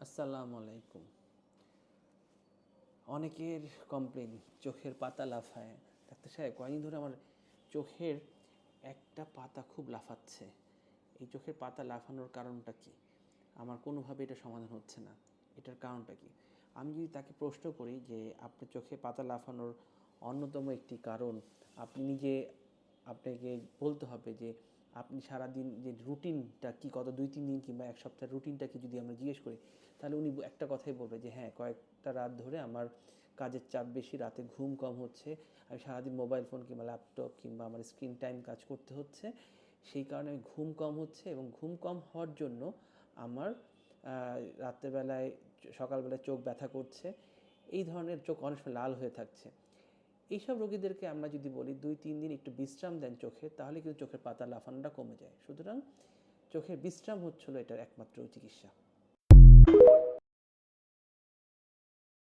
আসসালামু আলাইকুম। অনেকের কমপ্লেন চোখের পাতা লাফায়। ডাক্তার সাহেব, কয়েকদিন ধরে আমার চোখের একটা পাতা খুব লাফাচ্ছে। এই চোখের পাতা লাফানোর কারণটা কি? আমার কোনোভাবে এটা সমাধান হচ্ছে না। এটার কারণটা কি? আমি যদি তাকে প্রশ্ন করি যে, আপনার চোখে পাতা লাফানোর অন্যতম একটি কারণ, আপনি নিজে আপনাকে বলতে হবে যে আপনি সারাদিন যে রুটিনটা কি কত দুই, তিন দিন কিংবা এক সপ্তাহের রুটিনটা কি যদি আমরা জিজ্ঞেস করি, তাহলে উনি একটা কথাই বলবে যে হ্যাঁ কয়েকটা রাত ধরে আমার কাজের চাপ বেশি, রাতে ঘুম কম হচ্ছে, আমি সারাদিন মোবাইল ফোন কিংবা ল্যাপটপ কিংবা আমার স্ক্রিন টাইম কাজ করতে হচ্ছে, সেই কারণে আমি ঘুম কম হচ্ছে এবং ঘুম কম হওয়ার জন্য আমার রাত্রেবেলায়, সকালবেলায় চোখ ব্যথা করছে। এই ধরনের চোখ অনেক সময় লাল হয়ে থাকছে। এইসব রোগীদেরকে আমরা যদি বলি, দুই, তিন দিন একটু বিশ্রাম দেন চোখে, তাহলে কিন্তু চোখের পাতা লাফানোটা কমে যায়। সুতরাং চোখের বিশ্রাম হচ্ছিল এটার একমাত্র চিকিৎসা।